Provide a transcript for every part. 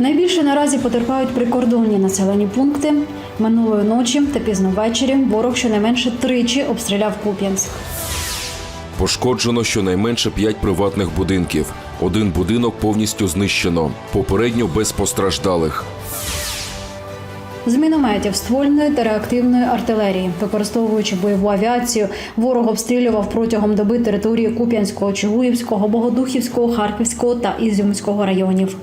Найбільше наразі потерпають прикордонні населені пункти. Минулої ночі та пізно ввечері ворог щонайменше тричі обстріляв Куп'янськ. Пошкоджено щонайменше п'ять приватних будинків. Один будинок повністю знищено. Попередньо без постраждалих. З мінометів ствольної та реактивної артилерії, використовуючи бойову авіацію, ворог обстрілював протягом доби території Куп'янського, Чугуївського, Богодухівського, Харківського та Ізюмського районів.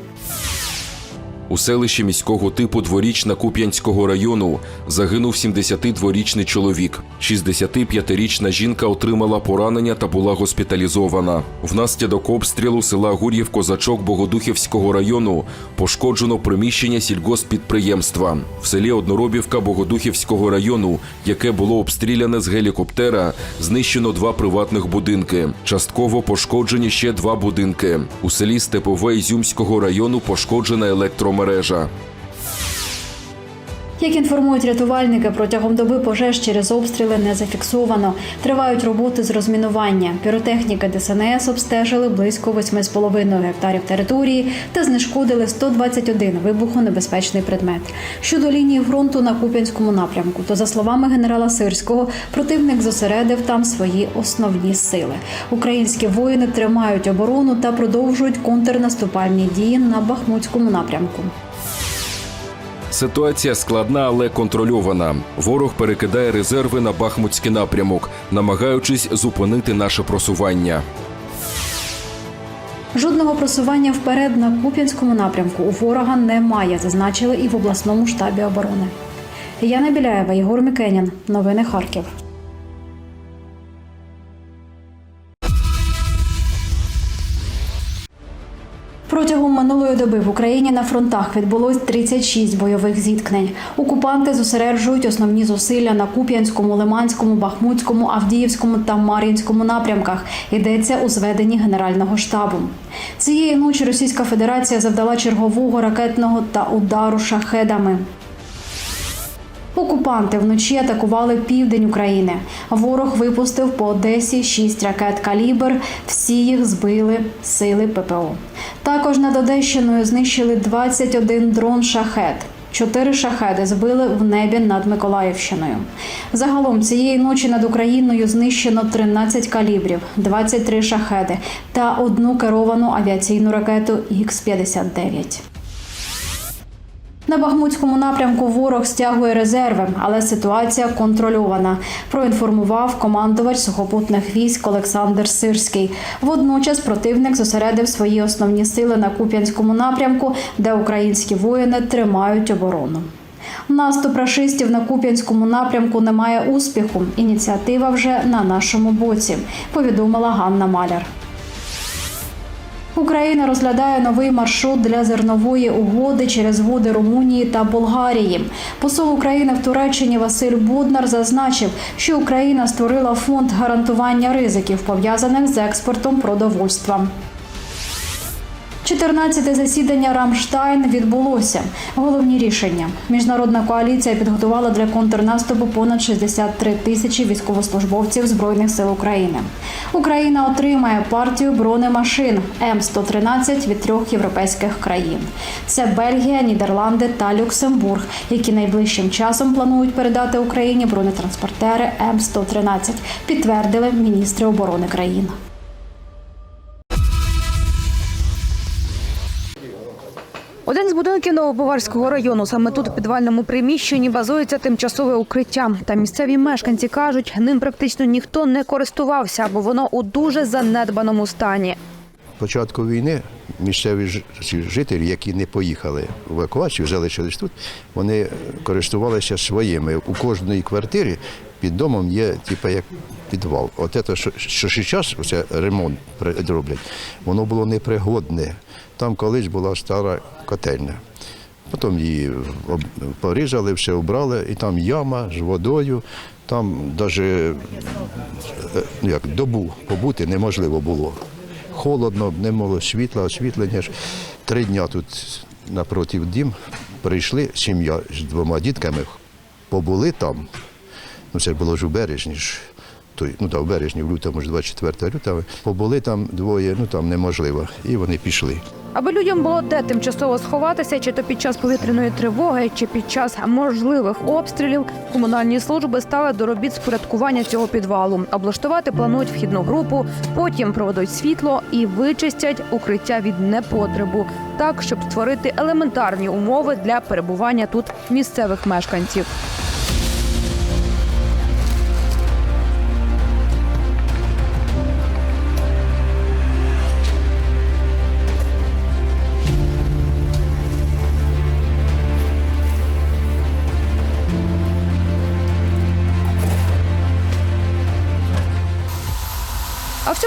У селищі міського типу дворічна Куп'янського району загинув 72-річний чоловік. 65-річна жінка отримала поранення та була госпіталізована. Внаслідок обстрілу села Гур'їв Козачок Богодухівського району пошкоджено приміщення сільгоспідприємства. В селі Одноробівка Богодухівського району, яке було обстріляне з гелікоптера, знищено два приватних будинки. Частково пошкоджені ще два будинки. У селі Степове Ізюмського району пошкоджена електромережа. Мережа. Як інформують рятувальники, протягом доби пожеж через обстріли не зафіксовано. Тривають роботи з розмінування. Піротехніки ДСНС обстежили близько 8,5 гектарів території та знешкодили 121 вибухонебезпечний предмет. Щодо лінії фронту на Куп'янському напрямку, то за словами генерала Сирського, противник зосередив там свої основні сили. Українські воїни тримають оборону та продовжують контрнаступальні дії на Бахмутському напрямку. Ситуація складна, але контрольована. Ворог перекидає резерви на Бахмутський напрямок, намагаючись зупинити наше просування. Жодного просування вперед на Куп'янському напрямку у ворога немає, зазначили і в обласному штабі оборони. Яна Біляєва, Єгор Мікенін. Новини Харків. Протягом минулої доби в Україні на фронтах відбулось 36 бойових зіткнень. Окупанти зосереджують основні зусилля на Куп'янському, Лиманському, Бахмутському, Авдіївському та Мар'їнському напрямках. Йдеться у зведенні Генерального штабу. Цієї ночі Російська Федерація завдала чергового ракетного та удару шахедами. Окупанти вночі атакували південь України. Ворог випустив по Одесі шість ракет калібр. Всі їх збили сили ППО. Також над Одещиною знищили 21 дрон шахет. Чотири шахеди збили в небі над Миколаївщиною. Загалом цієї ночі над Україною знищено 13 калібрів, 23 шахеди та одну керовану авіаційну ракету Х-59. На Бахмутському напрямку ворог стягує резерви, але ситуація контрольована. Проінформував командувач сухопутних військ Олександр Сирський. Водночас противник зосередив свої основні сили на Куп'янському напрямку, де українські воїни тримають оборону. Наступ рашистів на Куп'янському напрямку не має успіху. Ініціатива вже на нашому боці, повідомила Ганна Маляр. Україна розглядає новий маршрут для зернової угоди через води Румунії та Болгарії. Посол України в Туреччині Василь Буднар зазначив, що Україна створила фонд гарантування ризиків пов'язаних з експортом продовольства. 14-те засідання Рамштайн відбулося. Головні рішення. Міжнародна коаліція підготувала для контрнаступу понад 63 тисячі військовослужбовців Збройних сил України. Україна отримає партію бронемашин М113 від трьох європейських країн. Це Бельгія, Нідерланди та Люксембург, які найближчим часом планують передати Україні бронетранспортери М113, підтвердили міністри оборони країн. Один з будинків Новобаварського району. Саме тут у підвальному приміщенні базується тимчасове укриття. Та місцеві мешканці кажуть, ним практично ніхто не користувався, бо воно у дуже занедбаному стані. початку війни місцеві жителі, які не поїхали в евакуацію, залишились тут, вони користувалися своїми. У кожній квартирі під домом є типу, як підвал. От це, що, ще оце ремонт роблять, воно було непригодне. Там колись була стара котельня. Потім її порізали, все обрали, і там яма з водою. Там навіть як добу побути неможливо було. Холодно, не було світла, освітлення ж. Три дня тут напротив дім прийшли сім'я з двома дітками, побули там. Ну це було ж у березні ж. той, ну, та, в березні, в лютому, ж 24 лютого, побули там двоє, ну там неможливо. І вони пішли. Аби людям було де тимчасово сховатися, чи то під час повітряної тривоги, чи під час можливих обстрілів, комунальні служби стали до робіт з порядкування цього підвалу. Облаштувати планують вхідну групу, потім проведуть світло і вичистять укриття від непотребу, так щоб створити елементарні умови для перебування тут місцевих мешканців.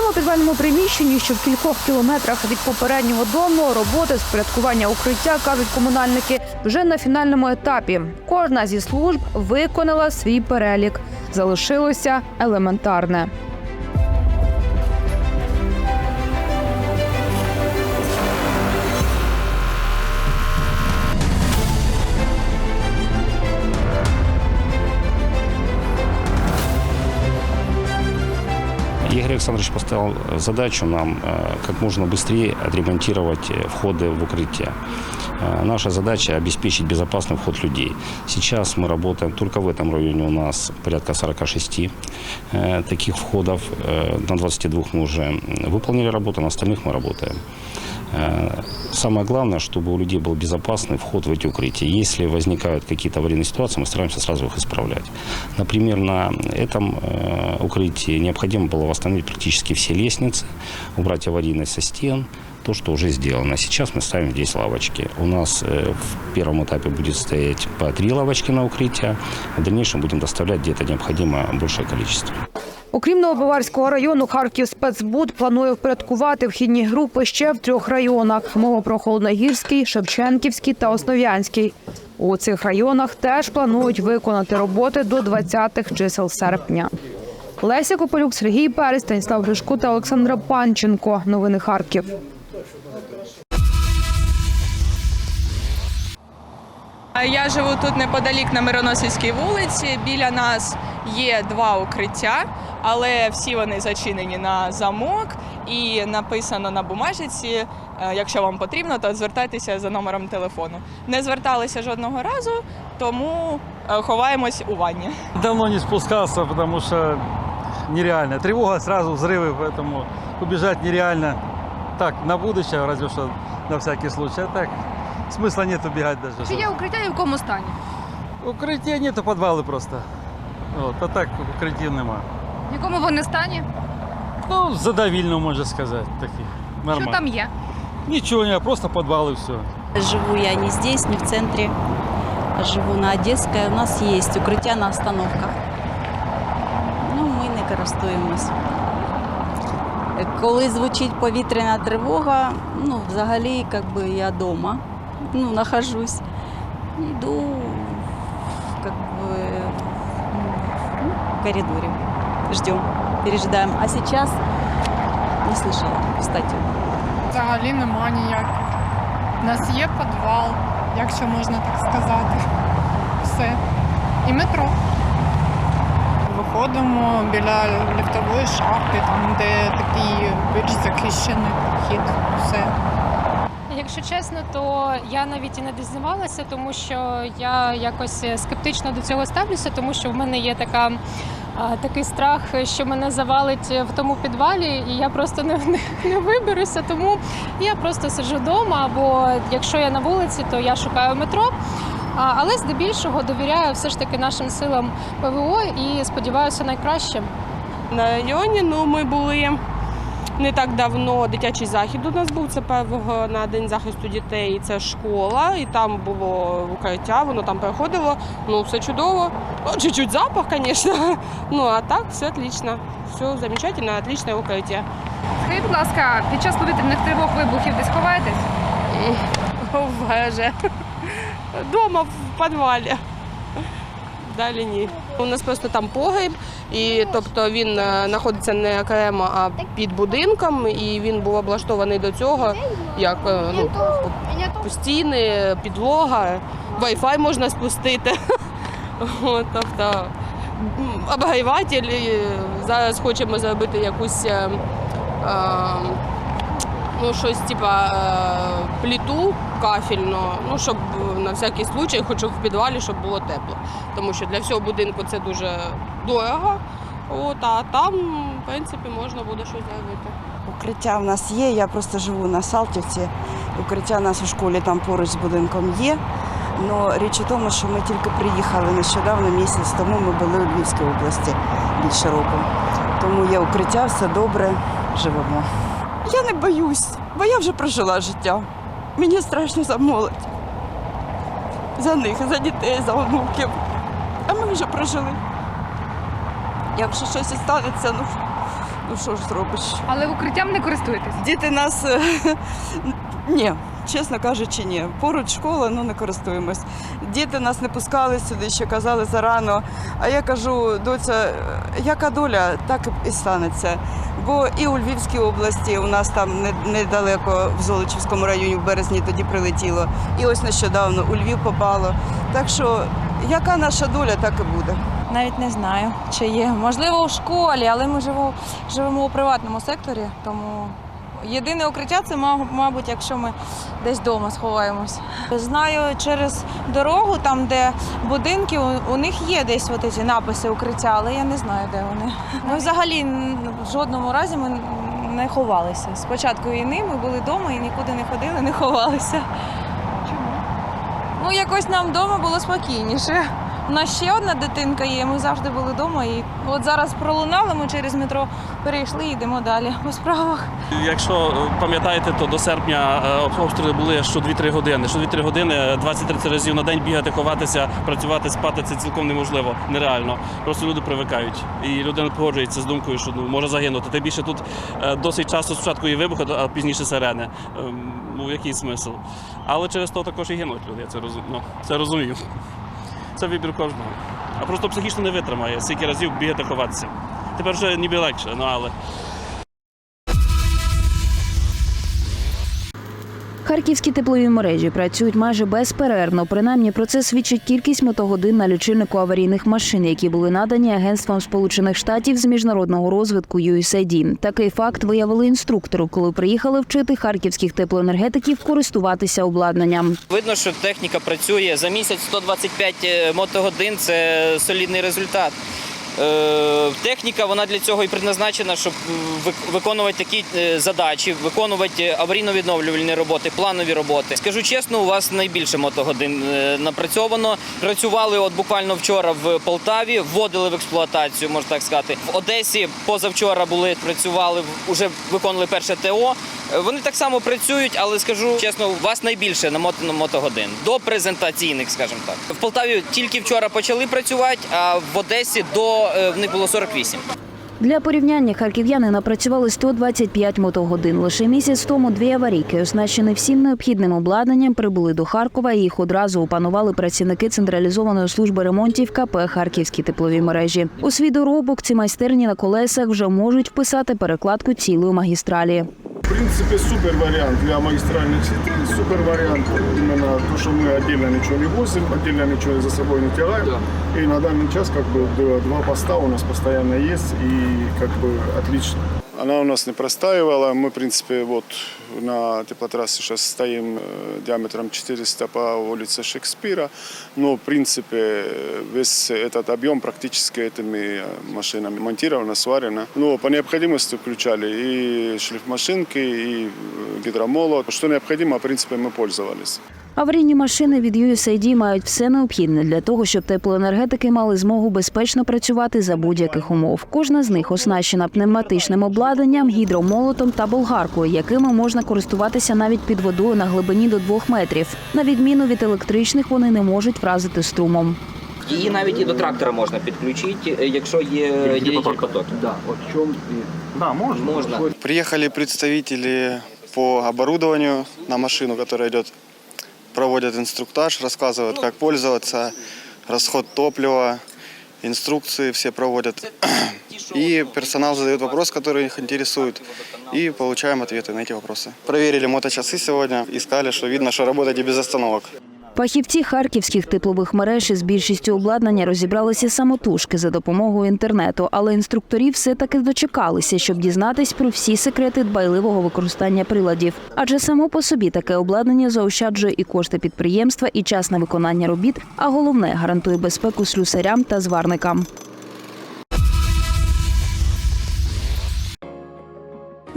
Цьому підвальному приміщенні, що в кількох кілометрах від попереднього дому, роботи з порядкування укриття кажуть комунальники вже на фінальному етапі. Кожна зі служб виконала свій перелік. Залишилося елементарне. Александрович поставил задачу нам э, как можно быстрее отремонтировать э, входы в укрытие. Э, Наша задача обеспечить безопасный вход людей. Сейчас мы работаем, только в этом районе у нас порядка 46 э, таких входов. Э, На 22 мы уже выполнили работу, на остальных мы работаем. Э, Самое главное, чтобы у людей был безопасный вход в эти укрытия. Если возникают какие-то аварийные ситуации, мы стараемся сразу их исправлять. Например, на этом э, укрытии необходимо было восстановить практически все лестницы, убрать аварийность со стен, то, что уже сделано. Сейчас мы ставим здесь лавочки. У нас э, в первом этапе будет стоять по три лавочки на укрытие. В дальнейшем будем доставлять где-то необходимое большее количество. Окрім Новобаварського району, Харків спецбуд планує впорядкувати вхідні групи ще в трьох районах: мова про Холодногірський, Шевченківський та Основ'янський. У цих районах теж планують виконати роботи до 20-х чисел серпня. Леся Копилюк, Сергій Перець, Станіслав Гришко та Олександра Панченко. Новини Харків. Я живу тут неподалік на Мироносівській вулиці. Біля нас є два укриття, але всі вони зачинені на замок і написано на бумажці. е, Якщо вам потрібно, то звертайтеся за номером телефону. Не зверталися жодного разу, тому е, ховаємось у ванні. Давно не спускался, потому что нереально. Тревога, сразу взрывы, поэтому убежать нереально. Так, на будущее, разве что на всякий случай. А так, смысла нет убегать даже. Чи є укриття і в якому стані? Укриття нету, подвалы просто. От, а так укриттів нема. В якому вони стані? Ну, задавильно, можна сказати, такі. Нормально. є? Нічого не, просто подвал і все. Живу я не здесь, не в центре. Живу на Одесской. У нас есть укриття на остановках. Ну, ми не користуємось. Коли звучить повітряна тривога, ну, взагалі, как бы я дома, ну, нахожусь. Иду, как бы, ну, в коридоре. Ждем, пережидаем. А сейчас не слышала, кстати. Взагалі нема ніяких. У нас є підвал, якщо можна так сказати. Все. І метро. Виходимо біля ліфтової шахти, там, де такий більш захищений вхід. Все. Якщо чесно, то я навіть і не дізнавалася, тому що я якось скептично до цього ставлюся, тому що в мене є така. Такий страх, що мене завалить в тому підвалі, і я просто не, не, не виберуся. Тому я просто сиджу вдома. Або якщо я на вулиці, то я шукаю метро. А, Але здебільшого довіряю все ж таки нашим силам ПВО і сподіваюся найкраще. На районі ну, ми були не так давно. Дитячий захід у нас був це певного на день захисту дітей. І Це школа, і там було укриття, воно там проходило. Ну, все чудово. Ну, чуть-чуть запах, звісно. Ну а так все отлично. Все замечательно, отличне укриття. Скажіть, будь ласка, під час повітряних тривог вибухів десь ховаєтесь? В ГЖ. Дома в підвалі. Далі ні. У нас просто там погріб, і тобто він е, знаходиться не окремо, а під будинком, і він був облаштований до цього, як е, ну, стіни, підлога, Wi-Fi можна спустити. От, тобто м, Зараз хочемо зробити якусь е, е, ну, щось типа е, плиту кафельну, ну, щоб на всякий случай, хоч в підвалі, щоб було тепло. Тому що для всього будинку це дуже дорого. От, а там, в принципі, можна буде щось зробити. Укриття в нас є, я просто живу на Салтівці. Укриття у нас у школі там поруч з будинком є. Але річ у тому, що ми тільки приїхали нещодавно, місяць тому ми були у Львівській області більше року. Тому є укриття, все добре, живемо. Я не боюсь, бо я вже прожила життя. Мені страшно за молодь. За них, за дітей, за онуків. А ми вже прожили. Якщо щось і станеться, ну, ну що ж зробиш? Але укриттям не користуєтесь. Діти нас е, ні, чесно кажучи, ні. Поруч школа, ну не користуємось. Діти нас не пускали сюди, ще казали зарано. А я кажу, доця, яка доля, так і станеться. Бо і у Львівській області у нас там не- недалеко в Золочівському районі в березні тоді прилетіло. І ось нещодавно у Львів попало. Так що, яка наша доля, так і буде. Навіть не знаю, чи є. Можливо, у школі, але ми живемо, живемо у приватному секторі, тому єдине укриття це, мабуть, якщо ми десь вдома сховаємось. Знаю через дорогу, там, де будинки, у, них є десь от ці написи укриття, але я не знаю, де вони. Ми взагалі в жодному разі ми не ховалися. Спочатку війни ми були вдома і нікуди не ходили, не ховалися. Чому? Ну, якось нам вдома було спокійніше. У нас ще одна дитинка є, ми завжди були вдома. І от зараз пролунали, ми через метро перейшли і йдемо далі по справах. Якщо е, пам'ятаєте, то до серпня е, обстріли були що 2-3 години. Що 2-3 години, е, 20-30 разів на день бігати, ховатися, працювати, спати це цілком неможливо, нереально. Просто люди привикають. І людина погоджується з думкою, що ну, може загинути. Тим більше тут е, досить часто спочатку є вибухи, а пізніше сирени. Ем, Ну, який смисл? Але через то також і гинуть люди, я це розумію. Ну, це розумію. Це вибір кожного. А просто психічно не витримає, скільки разів бігати ховатися. Тепер вже ніби легше, ну але. Харківські теплові мережі працюють майже безперервно. Принаймні про це свідчить кількість мотогодин на лічильнику аварійних машин, які були надані агентством Сполучених Штатів з міжнародного розвитку USAID. Такий факт виявили інструктору, коли приїхали вчити харківських теплоенергетиків користуватися обладнанням. Видно, що техніка працює за місяць 125 мотогодин це солідний результат. Е, Техніка вона для цього і предназначена, щоб м, виконувати такі е, задачі, виконувати аварійно-відновлювальні роботи, планові роботи. Скажу чесно, у вас найбільше мотогодин е, напрацьовано. Працювали от буквально вчора в Полтаві, вводили в експлуатацію, можна так сказати. В Одесі позавчора були, працювали, вже виконували перше ТО. Е, Вони так само працюють, але скажу чесно, у вас найбільше намотано мотогодин до презентаційних, скажімо так. В Полтаві тільки вчора почали працювати, а в Одесі до е, в них було 48. Для порівняння харків'яни напрацювали 125 мотогодин. Лише місяць тому дві аварійки, оснащені всім необхідним обладнанням, прибули до Харкова і їх одразу опанували працівники централізованої служби ремонтів КП Харківські теплові мережі. У свій доробок ці майстерні на колесах вже можуть вписати перекладку цілої магістралі. В принципе, супер вариант для магистральных сетей. Супер вариант именно то, что мы отдельно ничего не возим, отдельно ничего за собой не тягаем. И на данный час как бы д- два поста у нас постоянно есть и как бы отлично. Она у нас не простаивала. Мы, в принципе, вот на теплотрассе сейчас стоим э, диаметром 400 по улице Шекспира. Но, в принципе, весь этот объем практически этими э, машинами монтировано, сварено. Но по необходимости включали и шлифмашинки, и э, гидромолот. Что необходимо, в принципе, мы пользовались. Аварійні машини від USAID мають все необхідне для того, щоб теплоенергетики мали змогу безпечно працювати за будь-яких умов. Кожна з них оснащена пневматичним обладнанням, гідромолотом та болгаркою, якими можна користуватися навіть під водою на глибині до двох метрів. На відміну від електричних, вони не можуть вразити струмом. Її навіть і до трактора можна підключити, е, якщо є потоків. Да, от чому Да, можно. можна. Приехали представители по оборудованию на машину, которая идет, проводят инструктаж, рассказывают, как пользоваться, расход топлива, инструкции все проводят. И персонал задает вопрос, который их интересует, и получаем ответы на эти вопросы. Проверили моточасы сегодня, искали, что видно, что работаете без остановок. Фахівці харківських теплових мереж із більшістю обладнання розібралися самотужки за допомогою інтернету, але інструкторів все таки дочекалися, щоб дізнатись про всі секрети дбайливого використання приладів. Адже само по собі таке обладнання заощаджує і кошти підприємства, і час на виконання робіт, а головне гарантує безпеку слюсарям та зварникам.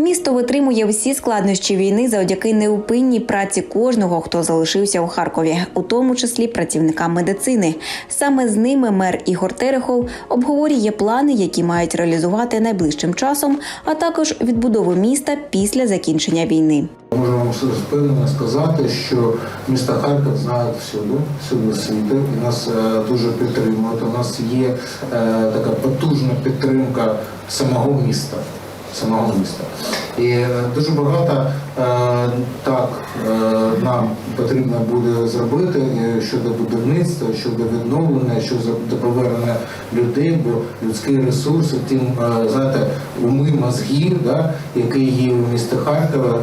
Місто витримує всі складнощі війни завдяки неупинній праці кожного, хто залишився у Харкові, у тому числі працівникам медицини. Саме з ними мер Ігор Терехов обговорює плани, які мають реалізувати найближчим часом, а також відбудову міста після закінчення війни. Можу вам впевнено сказати, що місто Харків знають всюди, всюди світу, і нас е, дуже підтримують. У нас є е, така потужна підтримка самого міста. Самого міста. І е, дуже багато е, так е, нам потрібно буде зробити щодо будівництва, щодо відновлення, щодо повернення людей, бо людський ресурс, тим знаєте, уми мозги, да, які є у місті Харкова,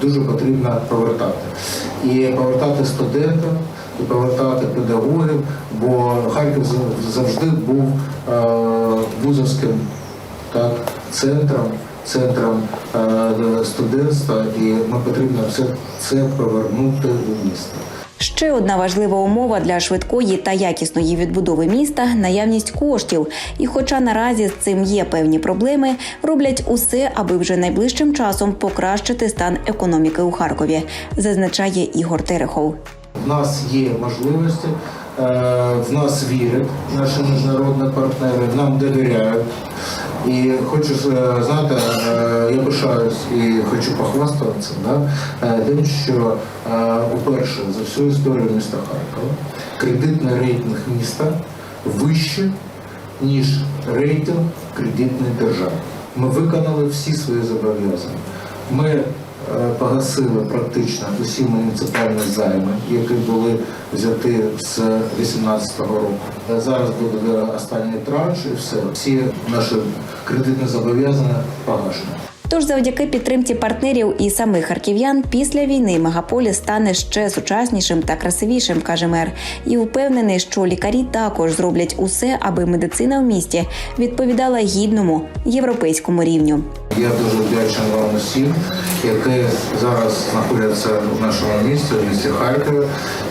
дуже потрібно повертати. І повертати студентів, і повертати педагогів, бо Харків завжди був вузовським так, центром, центром е, студентства, і ми потрібно все це повернути у місто. Ще одна важлива умова для швидкої та якісної відбудови міста наявність коштів. І, хоча наразі з цим є певні проблеми, роблять усе, аби вже найближчим часом покращити стан економіки у Харкові, зазначає Ігор Терехов. В нас є можливості, е, в нас вірять наші міжнародні партнери, нам довіряють. І хочу е, знати, е, я пишаюсь і хочу похвастатися да, е, тим, що уперше за всю історію міста Харкова кредитний рейтинг міста вище, ніж рейтинг кредитної держави. Ми виконали всі свої зобов'язання. Ми погасили практично усі муніципальні займи, які були взяті з 2018 року. Зараз буде останній транш і все. Всі наші кредитні зобов'язання погашені. Тож, завдяки підтримці партнерів і самих харків'ян, після війни мегаполіс стане ще сучаснішим та красивішим, каже мер. І впевнений, що лікарі також зроблять усе, аби медицина в місті відповідала гідному європейському рівню. Я дуже вдячний вам усім, які зараз знаходяться в нашому місті, в місті Харкові,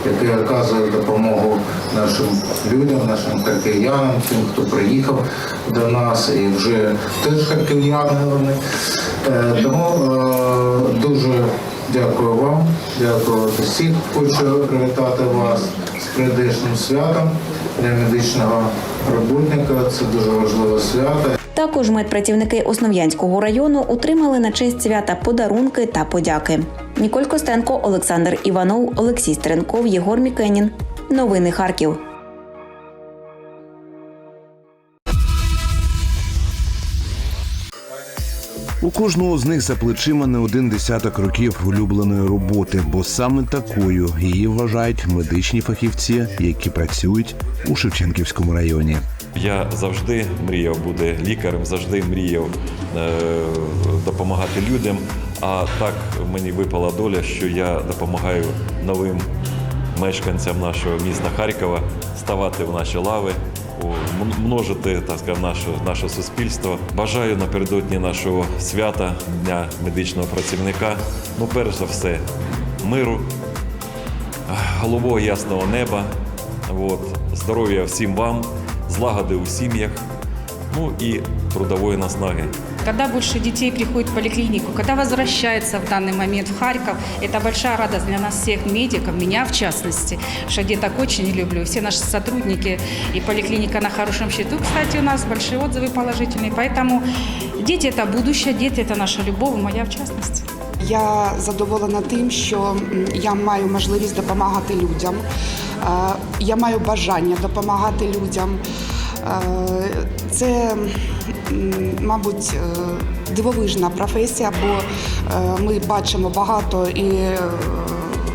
які оказують допомогу нашим людям, нашим харків'янам, тим, хто приїхав до нас і вже теж харків'яни вони. Е, Тому е, дуже дякую вам, дякую всіх. Хочу привітати вас з прийдешнім святом для медичного роботника. Це дуже важливе свято. Також медпрацівники Основ'янського району отримали на честь свята подарунки та подяки. Ніколь Костенко, Олександр Іванов, Олексій Стеренков, Єгор Мікенін. Новини Харків. У кожного з них за плечима не один десяток років улюбленої роботи, бо саме такою її вважають медичні фахівці, які працюють у Шевченківському районі. Я завжди мріяв бути лікарем, завжди мріяв е, допомагати людям. А так мені випала доля, що я допомагаю новим мешканцям нашого міста Харкова ставати в наші лави, множити так сказати, наше, наше суспільство. Бажаю напередодні нашого свята, Дня медичного працівника. Ну, перш за все, миру, голового ясного неба, от, здоров'я всім вам, злагоди у сім'ях, ну і трудової наснаги. Когда больше детей приходит в поликлинику, когда возвращается в данный момент в Харьков, это большая радость для нас всех медиков, меня в частности, что деток очень люблю, все наши сотрудники и поликлиника на хорошем счету, кстати, у нас большие отзывы положительные, поэтому дети это будущее, дети это наша любовь, и моя в частности. Я задоволена тим, що м, я маю можливість допомагати людям. Я маю бажання допомагати людям. Це, мабуть, е, дивовижна професія, бо е, ми бачимо багато і е,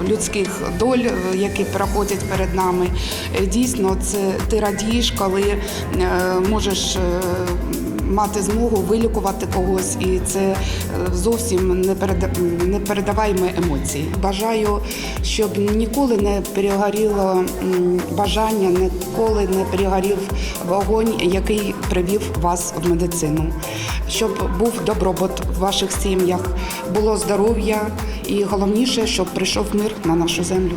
людських доль, які проходять перед нами. Дійсно, це ти радієш, коли можеш. Мати змогу вилікувати когось, і це е, зовсім не переда- непередаваємо емоції. Бажаю, щоб ніколи не перегоріло бажання, ніколи не перегорів вогонь, який привів вас в медицину. Щоб був добробут в ваших сім'ях, було здоров'я і головніше, щоб прийшов мир на нашу землю.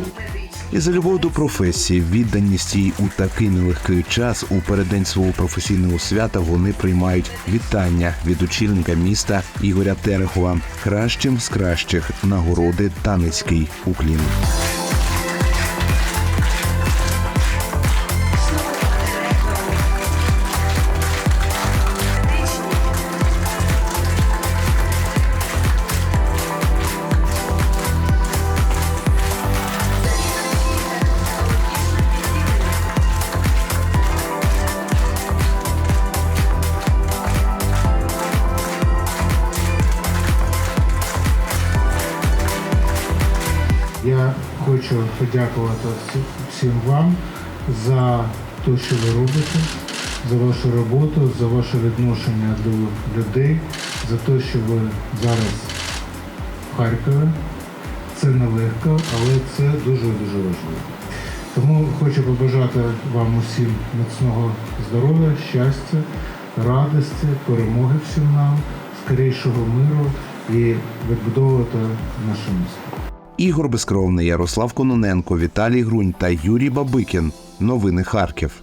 І за любов до професії, відданість їй у такий нелегкий час у переддень свого професійного свята вони приймають вітання від очільника міста Ігоря Терехова. Кращим з кращих нагороди та низький уклін. Подякувати всім вам за те, що ви робите, за вашу роботу, за ваше відношення до людей, за те, що ви зараз в Харкові. Це нелегко, але це дуже дуже важливо. Тому хочу побажати вам усім міцного здоров'я, щастя, радості, перемоги всім нам, скорішого миру і відбудовувати наше місто. Ігор Безкровний, Ярослав Кононенко, Віталій Грунь та Юрій Бабикін. Новини Харків.